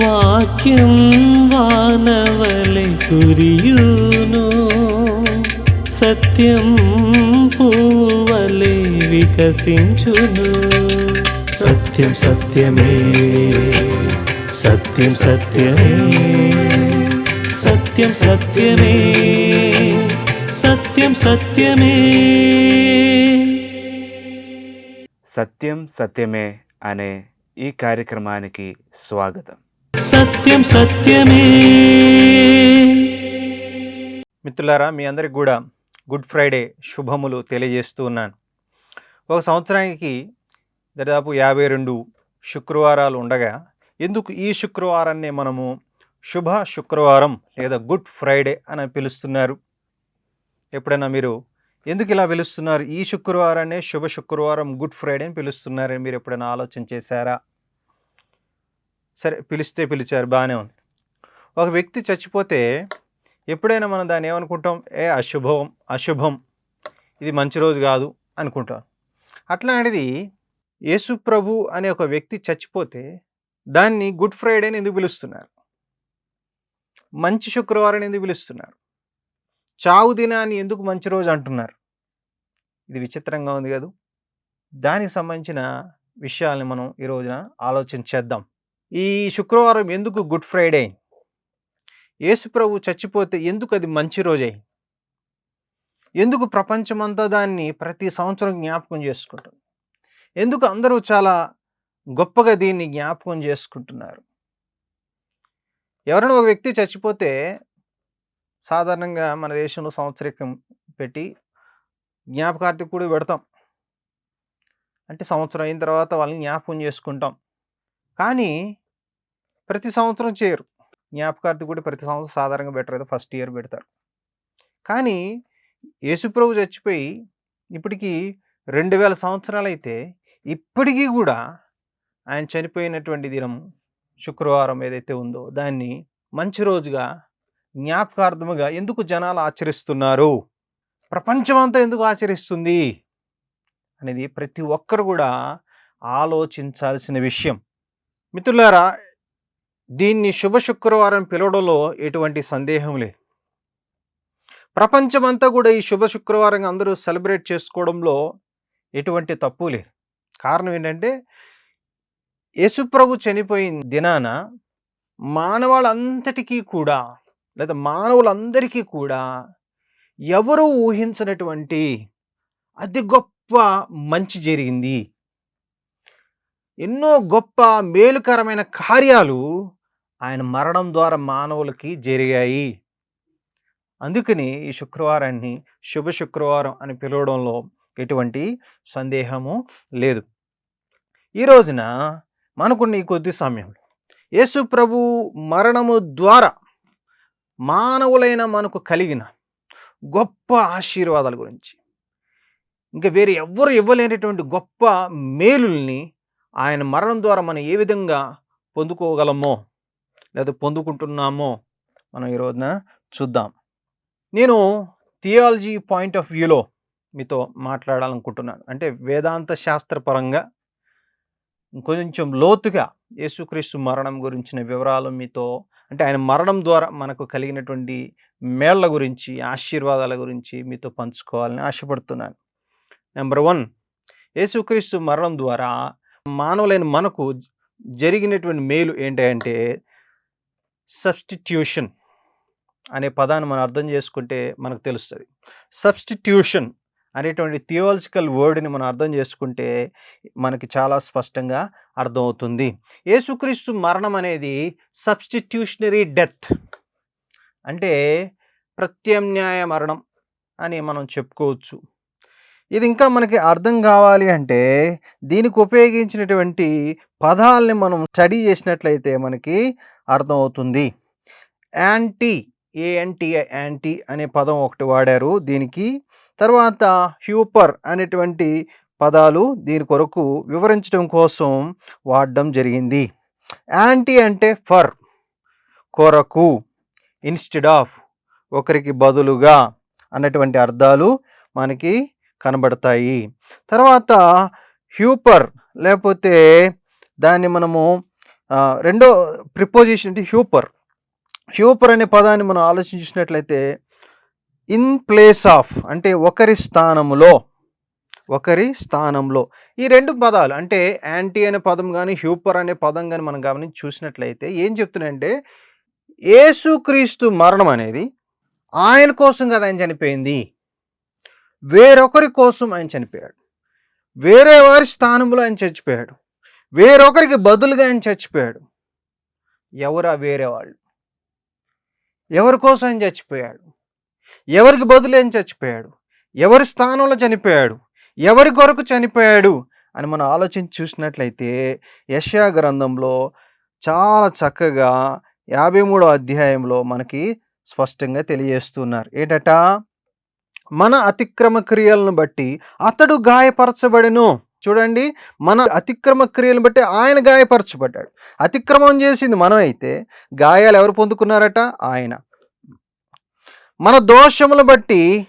వాక్యం వానవలె కురియును సత్యం పూవలే వికసించును సత్యం సత్యమే సత్యం సత్యమే సత్యం సత్యమే సత్యం సత్యమే సత్యం సత్యమే అనే ఈ కార్యక్రమానికి స్వాగతం సత్యం సత్యమే. మిత్రులారా మీ అందరికి కూడా గుడ్ ఫ్రైడే శుభములు తెలియజేస్తూ ఉన్నాను. ఒక సంవత్సరానికి దాదాపు యాభై రెండు శుక్రవారాలు ఉండగా ఎందుకు ఈ శుక్రవారాన్నే మనము శుభ శుక్రవారం లేదా గుడ్ ఫ్రైడే అని పిలుస్తున్నారు? ఎప్పుడైనా మీరు ఎందుకు ఇలా పిలుస్తున్నారు? ఈ శుక్రవారాన్ని శుభ శుక్రవారం గుడ్ ఫ్రైడే అని పిలుస్తున్నారని మీరు ఎప్పుడైనా ఆలోచన చేశారా? సరే పిలిస్తే పిలిచారు బాగానే ఉంది. ఒక వ్యక్తి చచ్చిపోతే ఎప్పుడైనా మనం దాన్ని ఏమనుకుంటాం? ఏ అశుభం అశుభం ఇది మంచి రోజు కాదు అనుకుంటాం అట్లాంటిది యేసుప్రభు అనే ఒక వ్యక్తి చచ్చిపోతే దాన్ని గుడ్ ఫ్రైడే అని ఎందుకు పిలుస్తున్నారు? మంచి శుక్రవారం ఎందుకు పిలుస్తున్నారు? చావు దినాన్ని ఎందుకు మంచి రోజు అంటున్నారు? ఇది విచిత్రంగా ఉంది కదా? దానికి సంబంధించిన విషయాల్ని మనం ఈ రోజున ఆలోచన చేద్దాం. ఈ శుక్రవారం ఎందుకు గుడ్ ఫ్రైడే? యేసుప్రభు చచ్చిపోతే ఎందుకు అది మంచి రోజే? ఎందుకు ప్రపంచమంతా దాన్ని ప్రతి సంవత్సరం జ్ఞాపకం చేసుకుంటుంది ఎందుకు అందరూ చాలా గొప్పగా దీన్ని జ్ఞాపకం చేసుకుంటున్నారు? ఎవరైనా ఒక వ్యక్తి చచ్చిపోతే సాధారణంగా మన దేశంలో సంవత్సరికం పెట్టి జ్ఞాపకార్థి కూడా పెడతాం. అంటే సంవత్సరం అయిన తర్వాత వాళ్ళని జ్ఞాపకం చేసుకుంటాం. కానీ ప్రతి సంవత్సరం చేయరు. జ్ఞాపకార్థి కూడా ప్రతి సంవత్సరం సాధారణంగా బెటర్ అయితే ఫస్ట్ ఇయర్ పెడతారు. కానీ యేసుప్రభు చచ్చిపోయి ఇప్పటికీ రెండు వేల సంవత్సరాలు అయితే ఇప్పటికీ కూడా ఆయన చనిపోయినటువంటి దినం శుక్రవారం ఏదైతే ఉందో దాన్ని మంచి రోజుగా జ్ఞాపకార్థముగా ఎందుకు జనాలు ఆచరిస్తున్నారు? ప్రపంచమంతా ఎందుకు ఆచరిస్తుంది? అనేది ప్రతి ఒక్కరు కూడా ఆలోచించాల్సిన విషయం. మిత్రులారా దీన్ని శుభ శుక్రవారం పిలవడంలో ఎటువంటి సందేహం లేదు. ప్రపంచమంతా కూడా ఈ శుభ శుక్రవారం అందరూ సెలబ్రేట్ చేసుకోవడంలో ఎటువంటి తప్పు లేదు. కారణం ఏంటంటే యేసుప్రభు చనిపోయిన దినాన మానవాళ్ళంతటికీ కూడా లేదా మానవులందరికీ కూడా ఎవరూ ఊహించినటువంటి అతి గొప్ప మంచి జరిగింది. ఎన్నో గొప్ప మేలుకరమైన కార్యాలు ఆయన మరణం ద్వారా మానవులకి జరిగాయి. అందుకని ఈ శుక్రవారాన్ని శుభ శుక్రవారం అని పిలవడంలో ఎటువంటి సందేహము లేదు. ఈ రోజున మనకున్న ఈ కొద్ది సమయంలో యేసు ప్రభు మరణము ద్వారా మానవులైన మనకు కలిగిన గొప్ప ఆశీర్వాదాల గురించి ఇంకా వేరే ఎవ్వరు ఇవ్వలేనటువంటి గొప్ప మేలుల్ని ఆయన మరణం ద్వారా మనం ఏ విధంగా పొందుకోగలమో లేదా పొందుకుంటున్నామో మనం ఈరోజున చూద్దాం. నేను థియాలజీ పాయింట్ ఆఫ్ వ్యూలో మీతో మాట్లాడాలనుకుంటున్నాను. అంటే వేదాంత శాస్త్రపరంగా కొంచెం లోతుగా యేసుక్రీస్తు మరణం గురించిన వివరాలు మీతో అంటే ఆయన మరణం ద్వారా మనకు కలిగినటువంటి మేళ్ళ గురించి ఆశీర్వాదాల గురించి మీతో పంచుకోవాలని ఆశపడుతున్నాను. నెంబర్ వన్ యేసుక్రీస్తు మరణం ద్వారా మానవులైన మనకు జరిగినటువంటి మేలు ఏంటంటే సబ్స్టిట్యూషన్ అనే పదాన్ని మనం అర్థం చేసుకుంటే మనకు తెలుస్తుంది. సబ్స్టిట్యూషన్ అనేటువంటి థియోలజికల్ వర్డ్ని మనం అర్థం చేసుకుంటే మనకి చాలా స్పష్టంగా అర్థమవుతుంది. యేసుక్రీస్తు మరణం అనేది సబ్స్టిట్యూషనరీ డెత్ అంటే ప్రత్యామ్నాయ మరణం అని మనం చెప్పుకోవచ్చు. ఇది ఇంకా మనకి అర్థం కావాలి అంటే దీనికి ఉపయోగించినటువంటి పదాలని మనం స్టడీ చేసినట్లయితే మనకి అర్థమవుతుంది. యాంటీ ఏఎన్టీఐ యాంటీ అనే పదం ఒకటి వాడారు దీనికి. తర్వాత హ్యూపర్ అనేటువంటి పదాలు దీని కొరకు వివరించడం కోసం వాడడం జరిగింది. యాంటీ అంటే ఫర్ కొరకు ఇన్స్టెడ్ ఆఫ్ ఒకరికి బదులుగా అన్నటువంటి అర్థాలు మనకి కనబడతాయి. తర్వాత హ్యూపర్ లేకపోతే దాన్ని మనము రెండో ప్రిపోజిషన్ అంటే హ్యూపర్. హ్యూపర్ అనే పదాన్ని మనం ఆలోచించినట్లయితే ఇన్ ప్లేస్ ఆఫ్ అంటే ఒకరి స్థానంలో ఒకరి స్థానంలో. ఈ రెండు పదాలు అంటే యాంటీ అనే పదం కానీ హ్యూపర్ అనే పదం కానీ మనం గమనించి చూసినట్లయితే ఏం చెప్తున్నాయంటే ఏసుక్రీస్తు మరణం అనేది ఆయన కోసం కదా ఆయన చనిపోయింది. వేరొకరి కోసం ఆయన చనిపోయాడు. వేరే వారి స్థానంలో ఆయన చచ్చిపోయాడు. వేరొకరికి బదులుగా ఆయన చచ్చిపోయాడు. ఎవరా వేరే వాళ్ళు? ఎవరి కోసం ఆయన చచ్చిపోయాడు? ఎవరికి బదులు ఆయన చచ్చిపోయాడు? ఎవరి స్థానంలో చనిపోయాడు? ఎవరి కొరకు చనిపోయాడు? అని మనం ఆలోచించి చూసినట్లయితే యశా గ్రంథంలో చాలా చక్కగా యాభై మూడో అధ్యాయంలో మనకి స్పష్టంగా తెలియజేస్తున్నారు. ఏంటట? మన అతిక్రమ క్రియలను బట్టి అతడు గాయపరచబడెను. చూడండి మన అతిక్రమ క్రియలను బట్టి ఆయన గాయపరచబడ్డాడు. అతిక్రమం చేసింది మనం అయితే గాయాలు ఎవరు పొందుకున్నారట? ఆయన. మన దోషములు బట్టి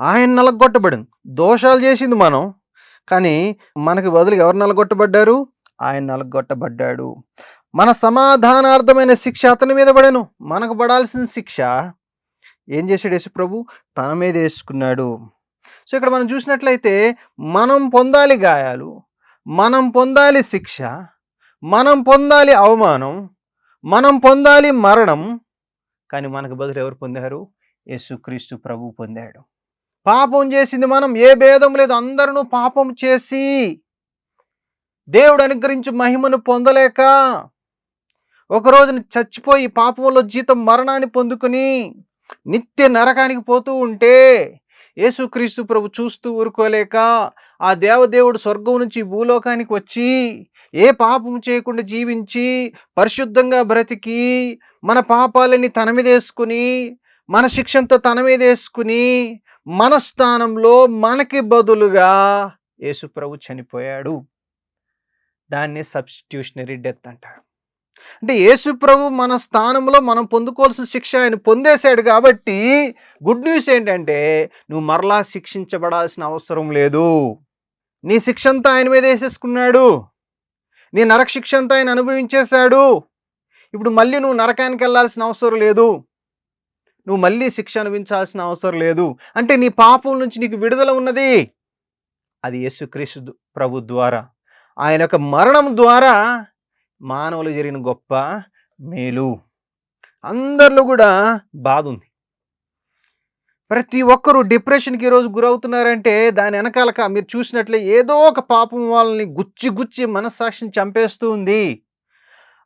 ఆయన నలగొట్టబడింది. దోషాలు చేసింది మనం కానీ మనకి బదులు ఎవరు నలగొట్టబడ్డారు? ఆయన నలగొట్టబడ్డాడు. మన సమాధానార్థమైన శిక్ష అతని మీద పడాను. మనకు పడాల్సిన శిక్ష ఏం చేశాడు యేసు ప్రభు తన మీద వేసుకున్నాడు. సో ఇక్కడ మనం చూసినట్లయితే మనం పొందాలి గాయాలు మనం పొందాలి శిక్ష మనం పొందాలి అవమానం మనం పొందాలి మరణం కానీ మనకు బదులు ఎవరు పొందారు? యేసుక్రీస్తు ప్రభు పొందాడు. పాపం చేసింది మనం ఏ భేదం లేదు అందరూ పాపం చేసి దేవుడు అనుగ్రహించి మహిమను పొందలేక ఒక రోజున చచ్చిపోయి పాపంలో జీతం మరణాన్ని పొందుకుని నిత్య నరకానికి పోతూ ఉంటే యేసుక్రీస్తు ప్రభు చూస్తూ ఊరుకోలేక ఆ దేవదేవుడు స్వర్గం నుంచి భూలోకానికి వచ్చి ఏ పాపం చేయకుండా జీవించి పరిశుద్ధంగా బ్రతికి మన పాపాలని తన మీద వేసుకుని మన శిక్షంతో తన మీద వేసుకుని మన స్థానంలో మనకి బదులుగా యేసుప్రభు చనిపోయాడు. దాన్ని సబ్స్టిట్యూషనరీ డెత్ అంటారు. అంటే యేసు ప్రభు మన స్థానంలో మనం పొందుకోవాల్సిన శిక్ష ఆయన పొందేశాడు కాబట్టి గుడ్ న్యూస్ ఏంటంటే నువ్వు మరలా శిక్షించబడాల్సిన అవసరం లేదు. నీ శిక్ష అంతా ఆయన మీద వేసేసుకున్నాడు. నీ నరక శిక్ష అంతా ఆయన అనుభవించేశాడు. ఇప్పుడు మళ్ళీ నువ్వు నరకానికి వెళ్ళాల్సిన అవసరం లేదు. నువ్వు మళ్ళీ శిక్ష అనుభవించాల్సిన అవసరం లేదు. అంటే నీ పాపం నుంచి నీకు విడుదల ఉన్నది. అది యేసుక్రీస్తు ప్రభు ద్వారా. ఆయన యొక్క మరణం ద్వారా మానవులు జరిగిన గొప్ప మేలు. అందరిలో కూడా బాధ ఉంది. ప్రతి ఒక్కరూ డిప్రెషన్కి ఈరోజు గురవుతున్నారంటే దాని వెనకాలక మీరు చూసినట్లే ఏదో ఒక పాపం వాళ్ళని గుచ్చి గుచ్చి మనస్సాక్షిని చంపేస్తూ ఉంది.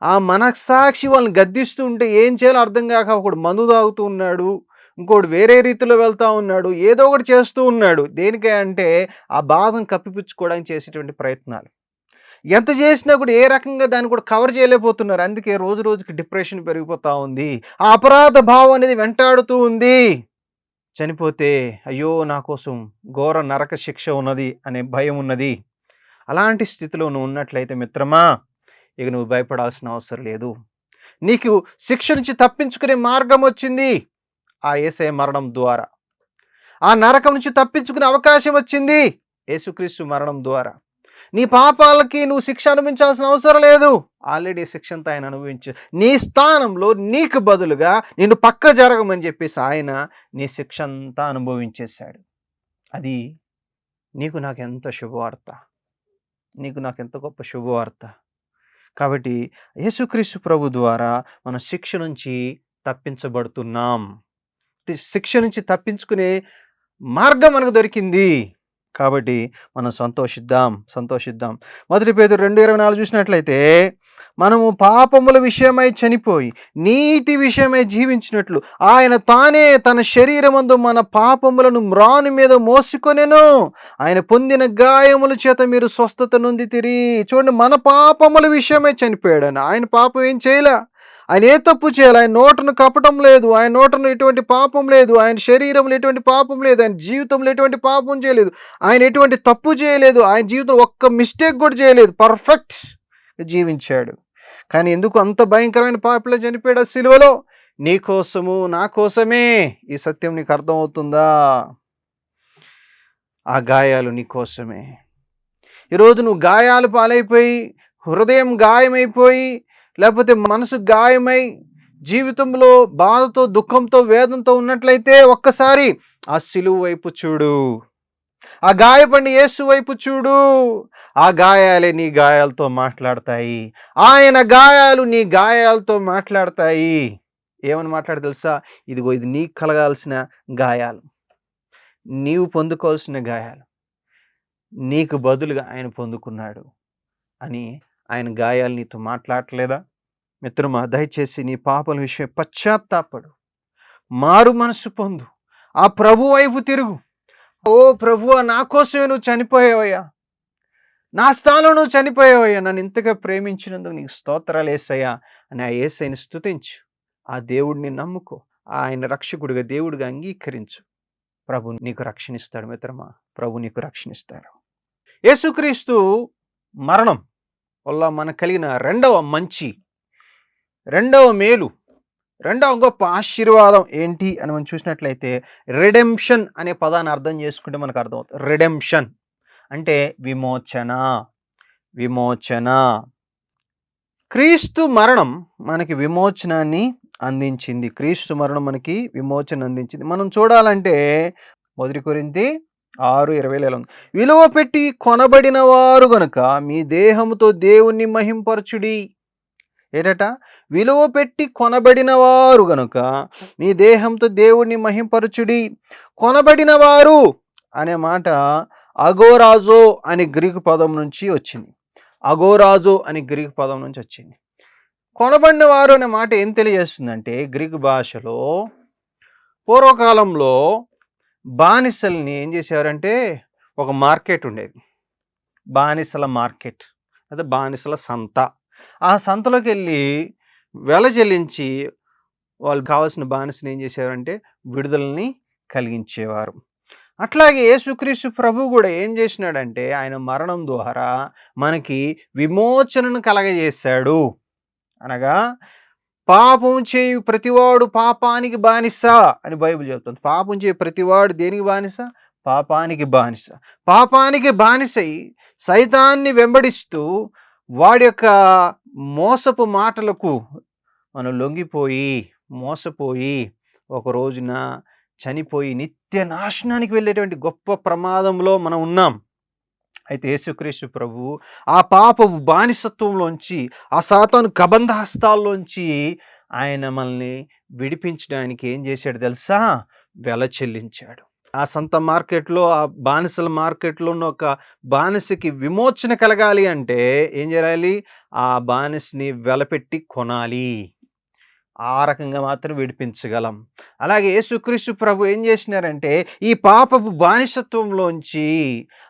ఆ మనస్సాక్షి వాళ్ళని గద్దిస్తూ ఉంటే ఏం చేయాలో అర్థం కాక ఒకడు మందు తాగుతూ ఉన్నాడు ఇంకోటి వేరే రీతిలో వెళ్తూ ఉన్నాడు ఏదో ఒకటి చేస్తూ ఉన్నాడు. దేనికే అంటే ఆ బాధను కప్పిపుచ్చుకోవడానికి చేసేటువంటి ప్రయత్నాలు. ఎంత చేసినా కూడా ఏ రకంగా దాన్ని కూడా కవర్ చేయలేకపోతున్నారు. అందుకే రోజు రోజుకి డిప్రెషన్ పెరిగిపోతూ ఉంది. ఆ అపరాధ భావం అనేది వెంటాడుతూ ఉంది. చనిపోతే అయ్యో నా కోసం ఘోర నరక శిక్ష ఉన్నది అనే భయం ఉన్నది. అలాంటి స్థితిలో నువ్వు ఉన్నట్లయితే మిత్రమా ఇక నువ్వు భయపడాల్సిన అవసరం లేదు. నీకు శిక్ష నుంచి తప్పించుకునే మార్గం వచ్చింది. ఆ ఏసే మరణం ద్వారా. ఆ నరకం నుంచి తప్పించుకునే అవకాశం వచ్చింది. యేసుక్రీస్తు మరణం ద్వారా. నీ పాపాలకి నువ్వు శిక్ష అనుభవించాల్సిన అవసరం లేదు. ఆల్రెడీ శిక్షంతో ఆయన అనుభవించు. నీ స్థానంలో నీకు బదులుగా నిన్ను పక్క జరగమని చెప్పేసి ఆయన నీ శిక్ష అంతా అనుభవించేశాడు. అది నీకు నాకు ఎంత శుభవార్త? నీకు నాకు ఎంత గొప్ప శుభవార్త? కాబట్టి యేసుక్రీస్తు ప్రభు ద్వారా మన శిక్ష నుంచి తప్పించబడుతున్నాం. శిక్ష నుంచి తప్పించుకునే మార్గం మనకు దొరికింది. కాబట్టి మనం సంతోషిద్దాం సంతోషిద్దాం. మొదటి పేరు రెండు ఇరవై నాలుగు చూసినట్లయితే మనము పాపముల విషయమై చనిపోయి నీతి విషయమై జీవించినట్లు ఆయన తానే తన శరీరమందు మన పాపములను మ్రాను మీద మోసుకొనెను. ఆయన పొందిన గాయముల చేత మీరు స్వస్థత నొంది తిరిగి చూడండి మన పాపముల విషయమై చనిపోయాడు ఆయన పాపం ఏం చేయలే. ఆయన ఏ తప్పు చేయాలి? ఆయన నోటను కప్పటం లేదు. ఆయన నోటను ఎటువంటి పాపం లేదు. ఆయన శరీరంలో ఎటువంటి పాపం లేదు. ఆయన జీవితంలో ఎటువంటి పాపం చేయలేదు. ఆయన ఎటువంటి తప్పు చేయలేదు. ఆయన జీవితంలో ఒక్క మిస్టేక్ కూడా చేయలేదు. పర్ఫెక్ట్ జీవించాడు. కానీ ఎందుకు అంత భయంకరమైన పాపలో చనిపోయాడు ఆ సిలువలో? నీ కోసము నా కోసమే. ఈ సత్యం నీకు అర్థమవుతుందా? ఆ గాయాలు నీ కోసమే. ఈరోజు నువ్వు గాయాలు పాలైపోయి హృదయం గాయమైపోయి లేకపోతే మనసు గాయమై జీవితంలో బాధతో దుఃఖంతో వేదంతో ఉన్నట్లయితే ఒక్కసారి ఆ సిలువు వైపు చూడు. ఆ గాయపడిన యేసు వైపు చూడు. ఆ గాయాలే నీ గాయాలతో మాట్లాడతాయి. ఆయన గాయాలు నీ గాయాలతో మాట్లాడతాయి. ఏమని మాట్లాడు తెలుసా? ఇదిగో ఇది నీకు కలగాల్సిన గాయాలు. నీవు పొందుకోవాల్సిన గాయాలు. నీకు బదులుగా ఆయన పొందుకున్నాడు అని ఆయన గాయాలు నీతో మాట్లాడలేదా మిత్రమా దయచేసి నీ పాపల విషయం పశ్చాత్తాపడు. మారు మనసు పొందు. ఆ ప్రభు వైపు తిరుగు. ఓ ప్రభువా నా కోసమే నువ్వు చనిపోయావయ్యా. నా స్థానంలో నువ్వు చనిపోయావయ్యా. నన్ను ఇంతగా ప్రేమించినందుకు నీకు స్తోత్రాలు వేసయ్యా అని ఆ ఏసైని స్తుతించు. ఆ దేవుడిని నమ్ముకో. ఆయన రక్షకుడిగా దేవుడిగా అంగీకరించు. ప్రభు నీకు రక్షణిస్తాడు మిత్రమా. ప్రభు నీకు రక్షణిస్తారు. యేసుక్రీస్తు మరణం. వల్ల మనకు కలిగిన రెండవ మంచి రెండవ మేలు రెండవ గొప్ప ఆశీర్వాదం ఏంటి అని మనం చూసినట్లయితే రిడెంప్షన్ అనే పదాన్ని అర్థం చేసుకుంటే మనకు అర్థమవుతుంది. రిడెంప్షన్ అంటే విమోచన విమోచన. క్రీస్తు మరణం మనకి విమోచనాన్ని అందించింది. క్రీస్తు మరణం మనకి విమోచన అందించింది. మనం చూడాలంటే మొదటి కొరింది ఆరు ఇరవై ఉంది. విలువ పెట్టి కొనబడిన వారు గనుక మీ దేహముతో దేవుణ్ణి మహింపరచుడి. ఏటట? విలువ పెట్టి కొనబడిన వారు గనుక మీ దేహంతో దేవుణ్ణి మహింపరచుడి. కొనబడిన వారు అనే మాట అగోరాజో అనే గ్రీకు పదం నుంచి వచ్చింది. అగోరాజో అనే గ్రీకు పదం నుంచి వచ్చింది. కొనబడిన వారు అనే మాట ఏం తెలియజేస్తుందంటే గ్రీకు భాషలో పూర్వకాలంలో బానిసల్ని ఏం చేసేవారంటే ఒక మార్కెట్ ఉండేది. బానిసల మార్కెట్. అదే బానిసల సంత. ఆ సంతలోకి వెళ్ళి వెల చెల్లించి వాళ్ళు కావాల్సిన బానిసని ఏం చేసేవారంటే విడుదలని కలిగించేవారు. అట్లాగే యేసుక్రీస్తు ప్రభు కూడా ఏం చేసినాడంటే ఆయన మరణం ద్వారా మనకి విమోచనను కలగజేశాడు. అనగా పాపం చేయు ప్రతివాడు పాపానికి బానిస అని బైబిల్ చెప్తుంది పాపం చేయు ప్రతివాడు దేనికి బానిస? పాపానికి బానిస. పాపానికి బానిసై సైతాన్ని వెంబడిస్తూ వాడి యొక్క మోసపు మాటలకు మనం లొంగిపోయి మోసపోయి ఒక రోజున చనిపోయి నిత్య నాశనానికి వెళ్ళేటువంటి గొప్ప ప్రమాదంలో మనం ఉన్నాం. అయితే యేసుక్రీస్తు ప్రభు ఆ పాపపు బానిసత్వంలోంచి ఆ సాతాను కబంధ హస్తాల్లోంచి ఆయన మనల్ని విడిపించడానికి ఏం చేశాడు తెలుసా? వెల చెల్లించాడు. ఆ సంత మార్కెట్లో ఆ బానిసల మార్కెట్లో ఉన్న ఒక బానిసకి విమోచన కలగాలి అంటే ఏం చేయాలి? ఆ బానిసని వెలపెట్టి కొనాలి. ఆ రకంగా మాత్రం విడిపించగలం. అలాగే యేసుక్రీస్తు ప్రభు ఏం చేసినారంటే ఈ పాపపు బానిసత్వంలోంచి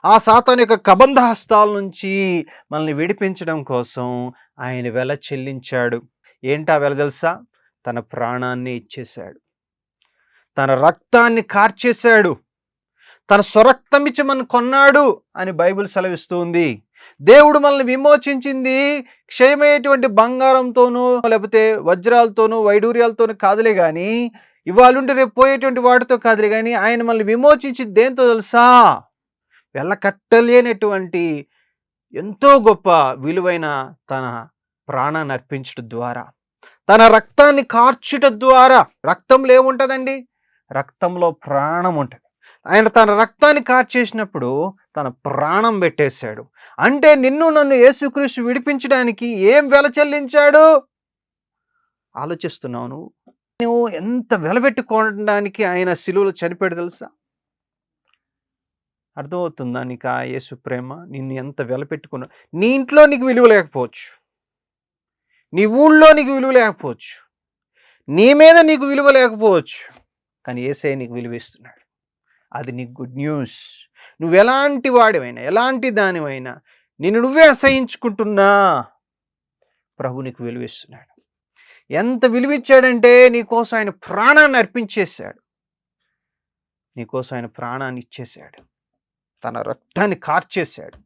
ఆ సాతాన్ యొక్క కబంధ హస్తాల నుంచి మనల్ని విడిపించడం కోసం ఆయన వెల చెల్లించాడు. ఏంటా వెల తెలుసా? తన ప్రాణాన్ని ఇచ్చేశాడు. తన రక్తాన్ని కార్చేశాడు. తన స్వరక్తమిచ్చి మనం కొన్నాడు అని బైబిల్ సెలవిస్తుంది దేవుడు మనల్ని విమోచించింది క్షయమయ్యేటువంటి బంగారంతోనూ లేకపోతే వజ్రాలతోనూ వైడూర్యాలతోనూ కాదులే కానీ ఇవాళుండి రేపు పోయేటువంటి వాటితో కాదులే కానీ ఆయన మనల్ని విమోచించి దేంతో తెలుసా? వెళ్ళకట్టలేనటువంటి ఎంతో గొప్ప విలువైన తన ప్రాణాన్ని అర్పించడం ద్వారా తన రక్తాన్ని కార్చుట ద్వారా రక్తంలో ఏముంటుందండి? రక్తంలో ప్రాణం ఉంటుంది. ఆయన తన రక్తాన్ని కార్చేసినప్పుడు తన ప్రాణం పెట్టేశాడు. అంటే నిన్ను నన్ను యేసుక్రీస్తు విడిపించడానికి ఏం వెల చెల్లించాడు? ఆలోచిస్తున్నావు నువ్వు. నువ్వు ఎంత వెలబెట్టుకోవడానికి ఆయన శిలువలు చనిపోయాడు తెలుసా? అర్థమవుతుందా నీకు ఆ యేసు ప్రేమ? నిన్ను ఎంత వెలపెట్టుకున్నా నీ ఇంట్లో నీకు విలువ లేకపోవచ్చు. నీ ఊళ్ళో నీకు విలువ లేకపోవచ్చు. నీ మీద నీకు విలువ లేకపోవచ్చు. కానీ ఏసఐ నీకు విలువ ఇస్తున్నాడు. అది నీకు గుడ్ న్యూస్ నువ్వు ఎలాంటి వాడివైనా ఎలాంటి దానివైనా నిన్ను నువ్వే అసహించుకుంటున్నా. ప్రభు నీకు విలువిస్తున్నాడు ఎంత విలువిచ్చాడంటే నీకోసం ఆయన ప్రాణాన్ని అర్పించేశాడు. నీకోసం ఆయన ప్రాణాన్ని ఇచ్చేశాడు. తన రక్తాన్ని కార్చేశాడు.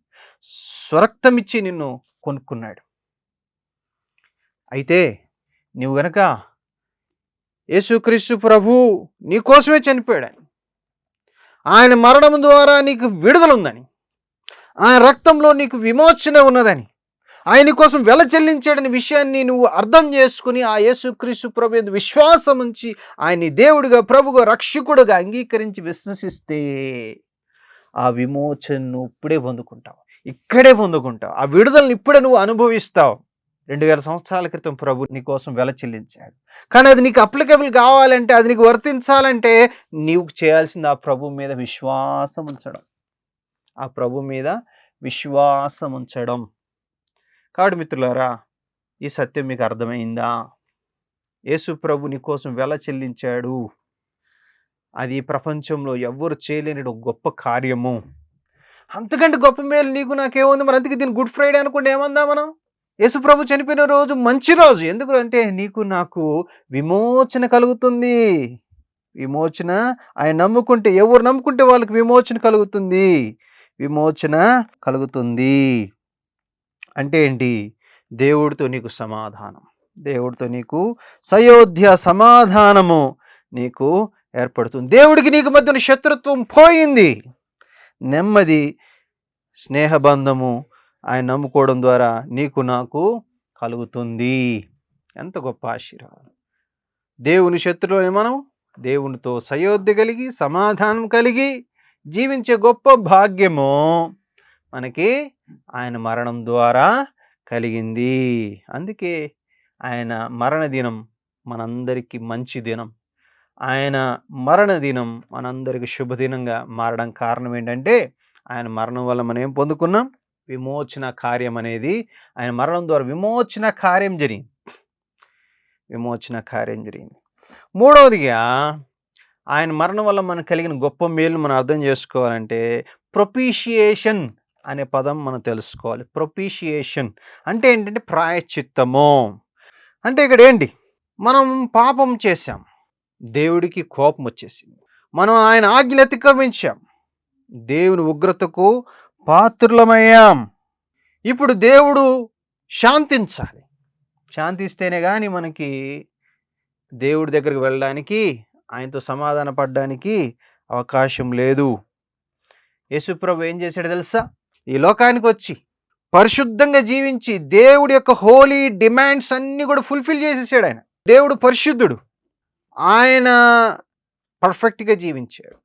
స్వరక్తం ఇచ్చి నిన్ను కొనుక్కున్నాడు. అయితే నువ్వు గనక యేసుక్రీస్తు ప్రభు నీకోసమే చనిపోయాడు ఆయన మరణం ద్వారా నీకు విడుదల ఉందని ఆయన రక్తంలో నీకు విమోచన ఉన్నదని ఆయన కోసం వెల చెల్లించాడని విషయాన్ని నువ్వు అర్థం చేసుకుని ఆ యేసుక్రీస్తు ప్రభు విశ్వాసం ఉంచి ఆయన్ని దేవుడిగా ప్రభుగా రక్షకుడుగా అంగీకరించి విశ్వసిస్తే ఆ విమోచనను ఇప్పుడే పొందుకుంటావు. ఇక్కడే పొందుకుంటావు. ఆ విడుదలను ఇప్పుడే నువ్వు అనుభవిస్తావు. రెండు వేల సంవత్సరాల క్రితం ప్రభు నీ కోసం వెల చెల్లించాడు. కానీ అది నీకు అప్లికబుల్ కావాలంటే అది నీకు వర్తించాలంటే నీవు చేయాల్సింది ఆ ప్రభు మీద విశ్వాసం ఉంచడం. ఆ ప్రభు మీద విశ్వాసం ఉంచడం. కాబట్టి మిత్రులారా ఈ సత్యం మీకు అర్థమైందా? యేసు ప్రభు నీ కోసం వెల చెల్లించాడు. అది ప్రపంచంలో ఎవ్వరు చేయలేని ఒక గొప్ప కార్యము. అంతకంటే గొప్ప మేలు నీకు నాకేముంది? మరి అందుకే దీన్ని గుడ్ ఫ్రైడే అనుకుంటే ఏమందా మనం? యేసుప్రభు చనిపోయిన రోజు మంచి రోజు. ఎందుకు అంటే నీకు నాకు విమోచన కలుగుతుంది. విమోచన ఆయన నమ్ముకుంటే ఎవరు నమ్ముకుంటే వాళ్ళకి విమోచన కలుగుతుంది. విమోచన కలుగుతుంది. అంటే ఏంటి? దేవుడితో నీకు సమాధానం. దేవుడితో నీకు సయోధ్య సమాధానము నీకు ఏర్పడుతుంది. దేవుడికి నీకు మధ్యన శత్రుత్వం పోయింది. నెమ్మది స్నేహబంధము ఆయన నమ్ముకోవడం ద్వారా నీకు నాకు కలుగుతుంది. ఎంత గొప్ప ఆశీర్వాదం. దేవుని శత్రువుని మనం దేవునితో సయోధ్య కలిగి సమాధానం కలిగి జీవించే గొప్ప భాగ్యము మనకి ఆయన మరణం ద్వారా కలిగింది. అందుకే ఆయన మరణ దినం మనందరికీ మంచి దినం. ఆయన మరణ దినం మనందరికీ శుభదినంగా మారడం కారణం ఏంటంటే ఆయన మరణం వల్ల మనం ఏం పొందుకున్నాం? విమోచన కార్యం అనేది ఆయన మరణం ద్వారా విమోచన కార్యం జరిగింది. విమోచన కార్యం జరిగింది. మూడవదిగా ఆయన మరణం వల్ల మనకు కలిగిన గొప్ప మేలు మనం అర్థం చేసుకోవాలంటే ప్రొపీషియేషన్ అనే పదం మనం తెలుసుకోవాలి. ప్రొపీషియేషన్ అంటే ఏంటంటే ప్రాయశ్చిత్తము. అంటే ఇక్కడ ఏంటి? మనం పాపం చేశాం. దేవుడికి కోపం వచ్చేసింది. మనం ఆయన ఆజ్ఞలు అతిక్రమించాం. దేవుని ఉగ్రతకు పాత్రులమయ్యాం. ఇప్పుడు దేవుడు శాంతించాలి. శాంతిస్తేనే కానీ మనకి దేవుడి దగ్గరికి వెళ్ళడానికి ఆయనతో సమాధాన పడడానికి అవకాశం లేదు. యేసుప్రభు ఏం చేశాడు తెలుసా? ఈ లోకానికి వచ్చి పరిశుద్ధంగా జీవించి దేవుడి యొక్క హోలీ డిమాండ్స్ అన్నీ కూడా ఫుల్ఫిల్ చేసేసాడు ఆయన. దేవుడు పరిశుద్ధుడు. ఆయన పర్ఫెక్ట్గా జీవించాడు.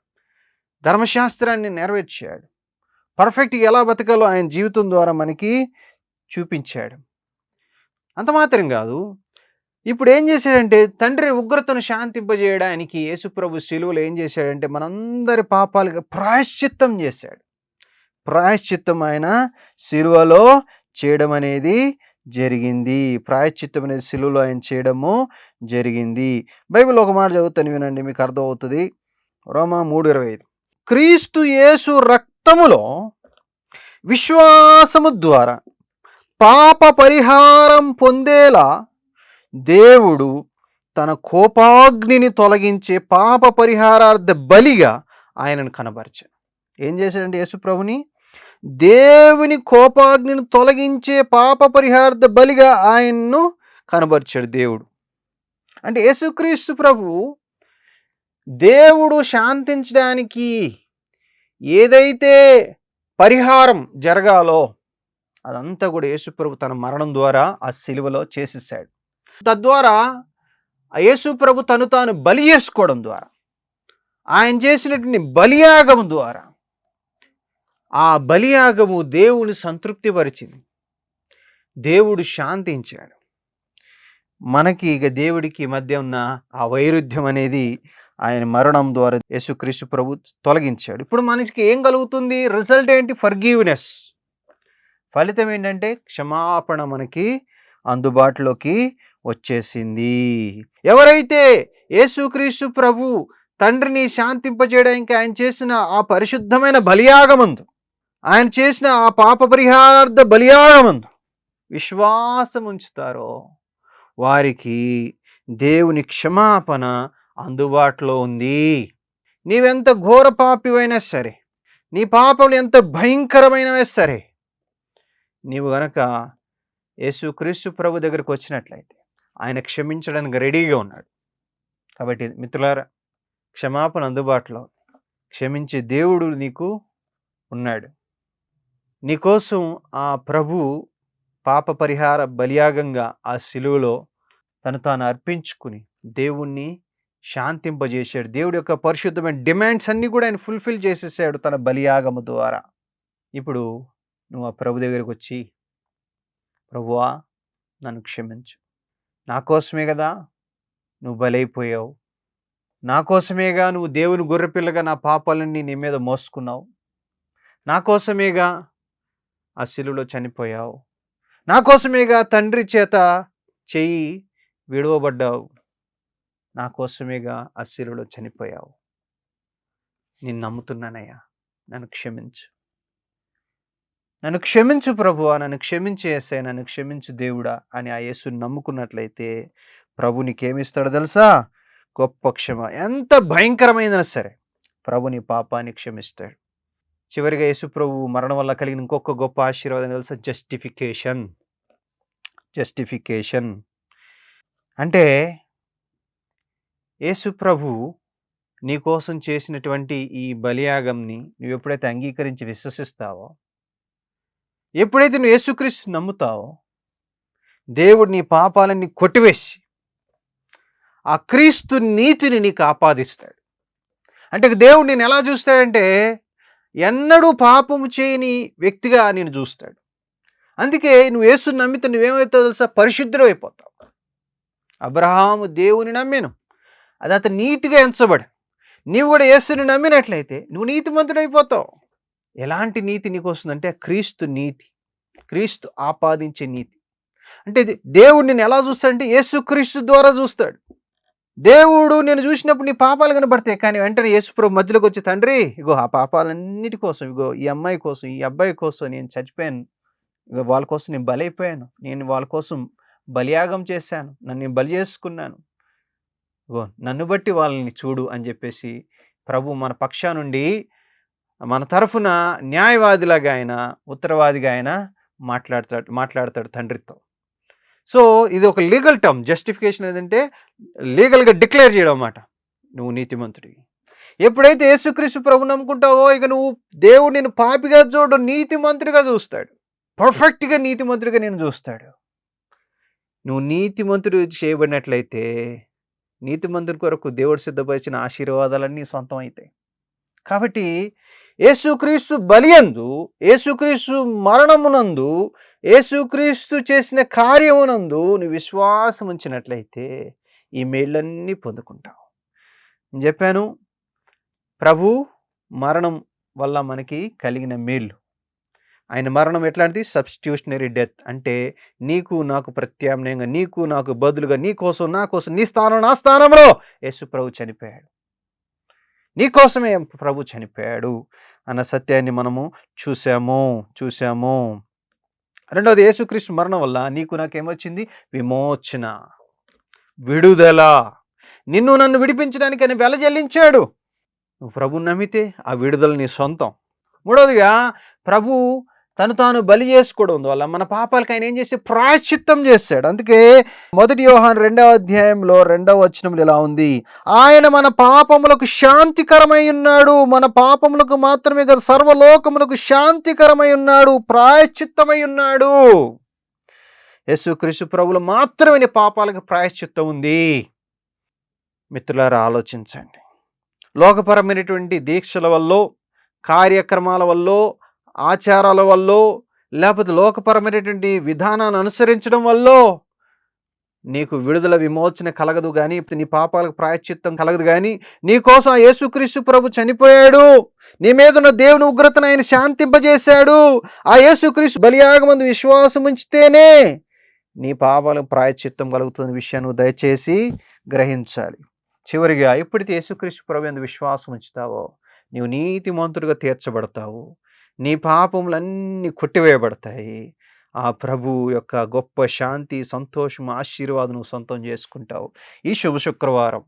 ధర్మశాస్త్రాన్ని నెరవేర్చాడు. పర్ఫెక్ట్గా ఎలా బతకాలో ఆయన జీవితం ద్వారా మనకి చూపించాడు. అంత మాత్రం కాదు. ఇప్పుడు ఏం చేశాడంటే తండ్రి ఉగ్రతను శాంతింపజేయడానికి యేసుప్రభు శిలువలు ఏం చేశాడంటే మనందరి పాపాలుగా ప్రాయశ్చిత్తం చేశాడు. ప్రాయశ్చిత్తం ఆయన శిలువలో చేయడం అనేది జరిగింది. ప్రాయశ్చిత్తం అనేది శిలువలో ఆయన చేయడము జరిగింది. బైబిల్ ఒక మాట చదువుతాను వినండి మీకు అర్థమవుతుంది. రోమా మూడు ఇరవై ఐదు. క్రీస్తు యేసు రక్తములో విశ్వాసము ద్వారా పాప పరిహారం పొందేలా దేవుడు తన కోపాగ్నిని తొలగించే పాప పరిహారార్థ బలిగా ఆయనను కనబరిచాడు. ఏం చేశాడంటే యేసుప్రభుని దేవుని కోపాగ్నిని తొలగించే పాప పరిహార్థ బలిగా ఆయన్ను కనబరిచాడు దేవుడు. అంటే యేసుక్రీస్తు ప్రభు దేవుడు శాంతించడానికి ఏదైతే పరిహారం జరగాలో అదంతా కూడా యేసుప్రభు తన మరణం ద్వారా ఆ సిలువలో చేసేసాడు. తద్వారా ఆ యేసుప్రభు తను తాను బలి చేసుకోవడం ద్వారా ఆయన చేసినటువంటి బలియాగము ద్వారా ఆ బలియాగము దేవుని సంతృప్తిపరిచింది దేవుడు శాంతించాడు. మనకి ఇక దేవుడికి మధ్య ఉన్న ఆ వైరుధ్యం అనేది ఆయన మరణం ద్వారా యేసుక్రీస్తు ప్రభు తొలగించాడు. ఇప్పుడు మనిషికి ఏం కలుగుతుంది? రిజల్ట్ ఏంటి? ఫర్గివ్నెస్. ఫలితం ఏంటంటే క్షమాపణ మనకి అందుబాటులోకి వచ్చేసింది. ఎవరైతే యేసుక్రీస్తు ప్రభు తండ్రిని శాంతింపజేయడానికి ఆయన చేసిన ఆ పరిశుద్ధమైన బలియాగమందు ఆయన చేసిన ఆ పాప పరిహార్థ బలియాగమందు విశ్వాసం ఉంచుతారో వారికి దేవుని క్షమాపణ అందుబాటులో ఉంది. నీవెంత ఘోర పాపివైనా సరే నీ పాపం ఎంత భయంకరమైనవే సరే నీవు గనక యేసుక్రీస్తు ప్రభు దగ్గరికి వచ్చినట్లయితే ఆయన క్షమించడానికి రెడీగా ఉన్నాడు. కాబట్టి మిత్రులారా క్షమాపణ అందుబాటులో క్షమించే దేవుడు నీకు ఉన్నాడు. నీకోసం ఆ ప్రభు పాప పరిహార బలియాగంగా ఆ శిలువలో తను తాను అర్పించుకుని దేవుణ్ణి శాంతింపజేశాడు. దేవుడి యొక్క పరిశుద్ధమైన డిమాండ్స్ అన్నీ కూడా ఆయన ఫుల్ఫిల్ చేసేసాడు తన బలియాగము ద్వారా. ఇప్పుడు నువ్వు ఆ ప్రభు దగ్గరికి వచ్చి ప్రభువా నన్ను క్షమించు. నా కోసమే కదా నువ్వు బలైపోయావు. నా కోసమేగా నువ్వు దేవుని గొర్రెపిల్లగా నా పాపాలన్నీ నీ మీద మోసుకున్నావు. నా కోసమేగా ఆ శిలువలో చనిపోయావు. నా కోసమేగా తండ్రి చేత చెయ్యి విడవబడ్డావు. నా కోసమేగా ఆ శిలువలో చనిపోయావు. నేను నమ్ముతున్నానయ్యా. నన్ను క్షమించు. నన్ను క్షమించు ప్రభువా. నన్ను క్షమించేసే నన్ను క్షమించు దేవుడా అని ఆ యేసుని నమ్ముకున్నట్లయితే ప్రభు నీకేమిస్తాడో తెలుసా? గొప్ప క్షమ. ఎంత భయంకరమైందనా సరే ప్రభు నీ పాపాన్ని క్షమిస్తాడు. చివరిగా యేసు ప్రభు మరణం వల్ల కలిగిన ఇంకొక గొప్ప ఆశీర్వాదం తెలుసా? జస్టిఫికేషన్. జస్టిఫికేషన్. అంటే యేసు ప్రభు నీ కోసం చేసినటువంటి ఈ బలియాగంని నువ్వు ఎప్పుడైతే అంగీకరించి విశ్వసిస్తావో ఎప్పుడైతే నువ్వు యేసుక్రీస్తు నమ్ముతావో దేవుడు నీ పాపాలన్నీ కొట్టివేసి ఆ క్రీస్తు నీతిని నీకు ఆపాదిస్తాడు. అంటే దేవుడు నేను ఎలా చూస్తాడంటే ఎన్నడూ పాపము చేయని వ్యక్తిగా నేను చూస్తాడు. అందుకే నువ్వు యేసు నమ్మితే నువ్వేమవుతావు తెలుసా? పరిశుద్ధుడు అయిపోతావు. అబ్రహాము దేవుని నమ్మాను. అది అతను నీతిగా ఎంచబడి. నీవు కూడా యేసుని నమ్మినట్లయితే నువ్వు నీతిమంతుడైపోతావు. అయిపోతావు ఎలాంటి నీతి నీకు వస్తుందంటే క్రీస్తు నీతి. క్రీస్తు ఆపాదించే నీతి. అంటే ఇది దేవుడు నేను ఎలా చూస్తాడంటే యేసు క్రీస్తు ద్వారా చూస్తాడు. దేవుడు నేను చూసినప్పుడు నీ పాపాలు కనబడతాయి. కానీ వెంటనే యేసుప్రభు మధ్యలోకి వచ్చి తండ్రి ఇగో ఆ పాపాలన్నిటి కోసం ఇగో ఈ అమ్మాయి కోసం ఈ అబ్బాయి కోసం నేను చచ్చిపోయాను. ఇగో వాళ్ళ కోసం నేను బలైపోయాను. నేను వాళ్ళ కోసం బలియాగం చేశాను. నన్ను నేను బలి చేసుకున్నాను. నన్ను బట్టి వాళ్ళని చూడు అని చెప్పేసి ప్రభు మన పక్షా నుండి మన తరఫున న్యాయవాదిలాగా ఆయన ఉత్తరవాదిగా ఆయన మాట్లాడతాడు మాట్లాడతాడు తండ్రితో. సో ఇది ఒక లీగల్ టర్మ్. జస్టిఫికేషన్ ఏదంటే లీగల్గా డిక్లేర్ చేయడం అన్నమాట. నువ్వు నీతిమంతుడివి. ఎప్పుడైతే యేసుక్రీస్తు ప్రభు నమ్ముకుంటావో ఇక నువ్వు దేవుడు నేను పాపిగా చూడు నీతిమంతుడిగా చూస్తాడు. పర్ఫెక్ట్గా నీతిమంతుడిగా నేను చూస్తాడు. నువ్వు నీతిమంతుడు చేయబడినట్లయితే నీతిమంతుడి కొరకు దేవుడు సిద్ధపరిచిన ఆశీర్వాదాలన్నీ సొంతం అవుతాయి కాబట్టి యేసుక్రీస్తు బలియందు యేసుక్రీస్తు మరణమునందు యేసుక్రీస్తు చేసిన కార్యమునందు నువ్వు విశ్వాసం ఉంచినట్లయితే ఈ మేళ్ళన్నీ పొందుకుంటావు. నేను చెప్పాను ప్రభు మరణం వల్ల మనకి కలిగిన మేళ్ళు. ఆయన మరణం ఎట్లాంటిది? సబ్స్టిట్యూషనరీ డెత్ అంటే నీకు నాకు ప్రత్యామ్నాయంగా నీకు నాకు బదులుగా నీ కోసం నా కోసం నీ స్థానం నా స్థానంలో యేసు ప్రభు చనిపోయాడు. నీ కోసమే ప్రభు చనిపోయాడు అన్న సత్యాన్ని మనము చూసాము చూసాము. రెండవది యేసుక్రీస్తు మరణం వల్ల నీకు నాకేమొచ్చింది విమోచన. విడుదల. నిన్ను నన్ను విడిపించడానికి ఆయన వెల చెల్లించాడు. నువ్వు ప్రభు నమ్మితే ఆ విడుదల నీ సొంతం. మూడవదిగా ప్రభు తను తాను బలి చేసుకోవడం వల్ల మన పాపాలకు ఆయన ఏం చేసి ప్రాయశ్చిత్తం చేశాడు అందుకే మొదటి యోహాన్ రెండవ అధ్యాయంలో రెండవ వచనంలో ఇలా ఉంది. ఆయన మన పాపములకు శాంతికరమై ఉన్నాడు. మన పాపములకు మాత్రమే కాదు సర్వలోకములకు శాంతికరమై ఉన్నాడు. ప్రాయశ్చిత్తమై ఉన్నాడు. యేసుక్రీస్తు ప్రభులు మాత్రమే పాపాలకు ప్రాయశ్చిత్తం ఉంది. మిత్రులారా ఆలోచించండి. లోకపరమైనటువంటి దీక్షల వల్ల కార్యక్రమాల వల్ల ఆచారాల వల్ల లేకపోతే లోకపరమైనటువంటి విధానాన్ని అనుసరించడం వల్ల నీకు విడుదల విమోచన కలగదు కానీ నీ పాపాలకు ప్రాయశ్చిత్తం కలగదు కానీ నీకోసం యేసుక్రీస్తు ప్రభు చనిపోయాడు. నీ మీద ఉన్న దేవుని ఉగ్రతను ఆయన శాంతింపజేశాడు. ఆ యేసుక్రీస్తు బలియాగమందు విశ్వాసం ఉంచితేనే నీ పాపాలకు ప్రాయశ్చిత్తం కలుగుతున్న విషయాన్ని దయచేసి గ్రహించాలి. చివరిగా ఎప్పుడైతే యేసుక్రీస్తు ప్రభు ఎందు విశ్వాసం ఉంచుతావో నీవు నీతిమంతుడిగా తీర్చబడతావు. నీ పాపములన్నీ కొట్టివేయబడతాయి. ఆ ప్రభు యొక్క గొప్ప శాంతి సంతోషం ఆశీర్వాదం నువ్వు సొంతం చేసుకుంటావు. ఈ శుభ శుక్రవారం.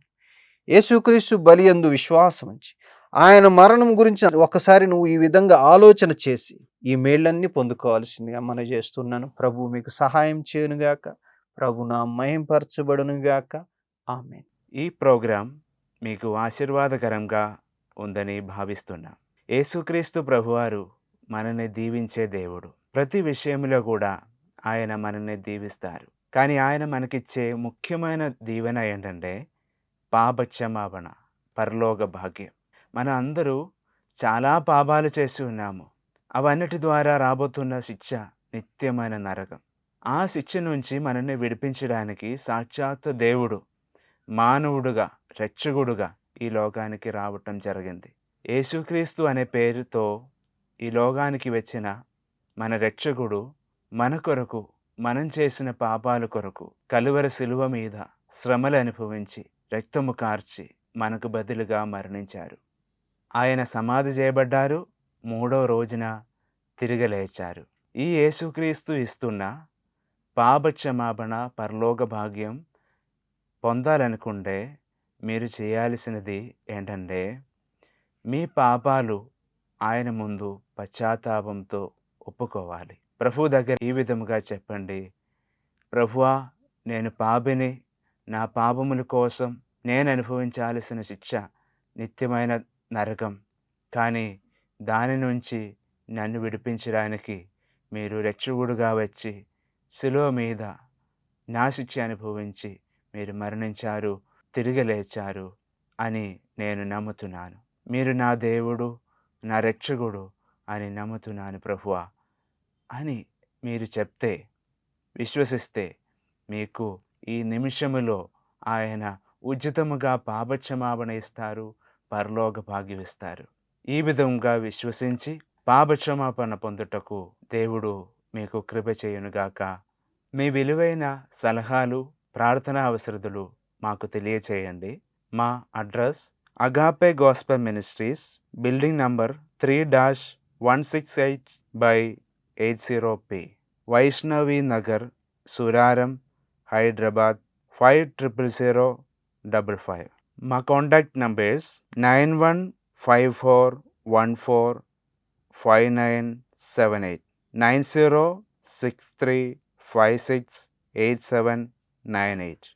యేసుక్రీస్తు బలియందు విశ్వాసం ఉంచి ఆయన మరణం గురించి ఒకసారి నువ్వు ఈ విధంగా ఆలోచన చేసి ఈ మేళ్ళన్నీ పొందుకోవాల్సిందిగా మనం చేస్తున్నాను. ప్రభు మీకు సహాయం చేయనుగాక ప్రభు నా మహింపరచబడునుగాక. ఆమె ఈ ప్రోగ్రాం మీకు ఆశీర్వాదకరంగా ఉందని భావిస్తున్నా. యేసుక్రీస్తు ప్రభువారు మనల్ని దీవించే దేవుడు. ప్రతి విషయంలో కూడా ఆయన మనల్ని దీవిస్తారు. కానీ ఆయన మనకిచ్చే ముఖ్యమైన దీవెన ఏంటంటే పాపక్షమాపణ పరలోక భాగ్యం. మన అందరూ చాలా పాపాలు చేసి ఉన్నాము. అవన్నిటి ద్వారా రాబోతున్న శిక్ష నిత్యమైన నరకం. ఆ శిక్ష నుంచి మనల్ని విడిపించడానికి సాక్షాత్ దేవుడు మానవుడుగా రక్షకుడుగా ఈ లోకానికి రావటం జరిగింది. యేసుక్రీస్తు అనే పేరుతో ఈ లోకానికి వచ్చిన మన రక్షకుడు మన కొరకు మనం చేసిన పాపాల కొరకు కలువర శిలువ మీద శ్రమలు అనుభవించి రక్తము కార్చి మనకు బదులుగా మరణించారు. ఆయన సమాధి చేయబడ్డారు మూడో రోజున తిరగలేచారు ఈ యేసుక్రీస్తు ఇస్తున్న పాపక్షమాపణ పరలోక భాగ్యం పొందాలనుకుంటే మీరు చేయాల్సినది ఏంటంటే మీ పాపాలు ఆయన ముందు పశ్చాత్తాపంతో ఒప్పుకోవాలి. ప్రభు దగ్గర ఈ విధముగా చెప్పండి. ప్రభువా నేను పాపిని నా పాపముల కోసం నేను అనుభవించాల్సిన శిక్ష నిత్యమైన నరకం. కానీ దాని నుంచి నన్ను విడిపించడానికి మీరు రక్షకుడుగా వచ్చి శిలువ మీద నా శిక్ష అనుభవించి మీరు మరణించారు తిరిగి లేచారు అని నేను నమ్ముతున్నాను. మీరు నా దేవుడు నా రక్షకుడు అని నమ్ముతున్నాను ప్రభువా అని మీరు చెప్తే విశ్వసిస్తే మీకు ఈ నిమిషములో ఆయన ఉచితముగా పాపక్షమాపణ ఇస్తారు పరలోక భాగ్యమిస్తారు ఈ విధంగా విశ్వసించి పాపక్షమాపణ పొందుటకు దేవుడు మీకు కృప చేయునుగాక. మీ విలువైన సలహాలు ప్రార్థనా అవసరతలు మాకు తెలియచేయండి. మా address Agape Gospel Ministries building number three dash one six eight by eight zero P Vaishnavi Nagar Suraram Hyderabad five triple zero double five మా contact numbers nine one five four one four five nine seven eight nine zero six three five six eight seven nine eight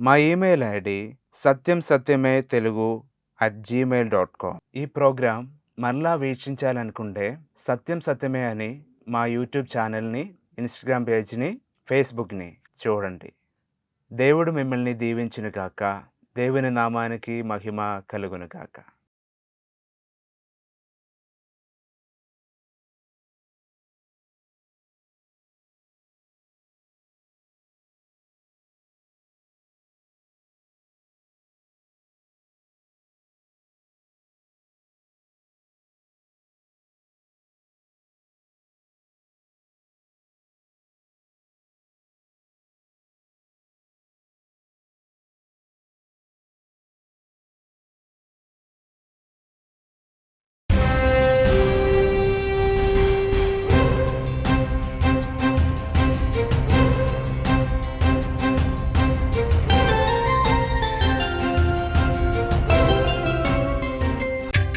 మా email ID Satyam Satyame Telugu at gmail dot com ఈ program మరలా వీక్షించాలనుకుంటే సత్యం సత్యమే అని మా YouTube ఛానల్ని Instagram పేజ్ని ఫేస్బుక్ని చూడండి. దేవుడు మిమ్మల్ని దీవించును కాక దేవుని నామానికి మహిమ కలుగును కాక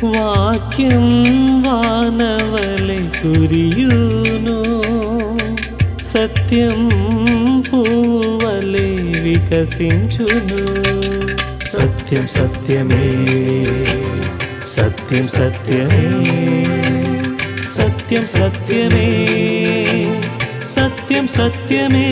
వాక్యం వానవలె కురియును. సత్యం పూవలే వికసించును. సత్యం సత్యమే సత్యం సత్యమే సత్యం సత్యమే సత్యం సత్యమే.